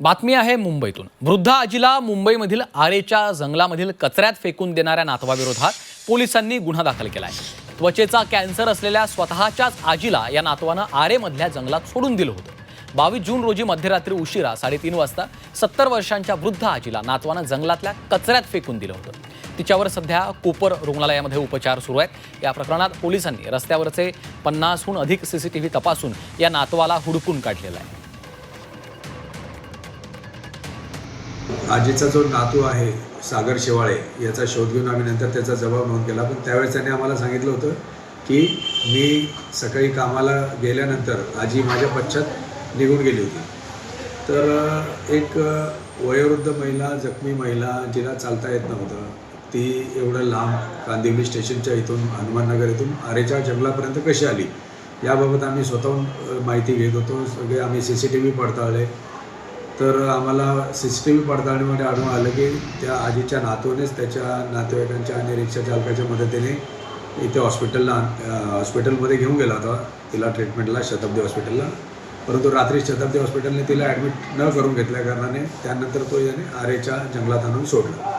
बातमी आहे मुंबईतून. वृद्ध आजीला मुंबईमधील आरेच्या जंगलामधील कचऱ्यात फेकून देणाऱ्या नातवाविरोधात पोलिसांनी गुन्हा दाखल केला आहे त्वचेचा कॅन्सर असलेल्या स्वतःच्याच आजीला या नातवानं आरेमधल्या जंगलात सोडून दिलं होतं. बावीस जून रोजी मध्यरात्री उशिरा साडेतीन वाजता सत्तर वर्षांच्या वृद्ध आजीला नातवानं जंगलातल्या कचऱ्यात फेकून दिलं होतं. तिच्यावर सध्या कोपर रुग्णालयामध्ये उपचार सुरू आहेत. या प्रकरणात पोलिसांनी रस्त्यावरचे पन्नासहून अधिक सीसीटीव्ही तपासून या नातवाला हुडकून काढलेला आहे. आजीचा जो नातू आहे सागर शेवाळे याचा शोध घेऊन आम्ही नंतर त्याचा जबाब नोंद केला. पण त्यावेळेस त्याने आम्हाला सांगितलं होतं की मी सकाळी कामाला गेल्यानंतर आजी माझ्या पश्चात निघून गेली होती. तर एक वयोवृद्ध महिला जखमी महिला जिला चालता येत नव्हतं. ती एवढं लांब कांदिवली स्टेशनच्या इथून हनुमाननगर इथून आरेच्या जंगलापर्यंत कशी आली? याबाबत आम्ही स्वतःहून माहिती घेत होतो. सगळे आम्ही सी सी टी व्ही पडताळले. तर आम्हाला सी सी टी व्ही पडताळणीमध्ये आढळून आलं की त्या आजीच्या नातूनेच त्याच्या नातेवाईकांच्या आणि रिक्षा चालकाच्या मदतीने इथे हॉस्पिटलला हॉस्पिटलमध्ये घेऊन गेला होता. तिला ट्रीटमेंटला शताब्दी हॉस्पिटलला. परंतु रात्री शताब्दी हॉस्पिटलने तिला ॲडमिट न करून घेतल्या कारणाने त्यानंतर तो याने आरेच्या जंगलात आणून सोडला.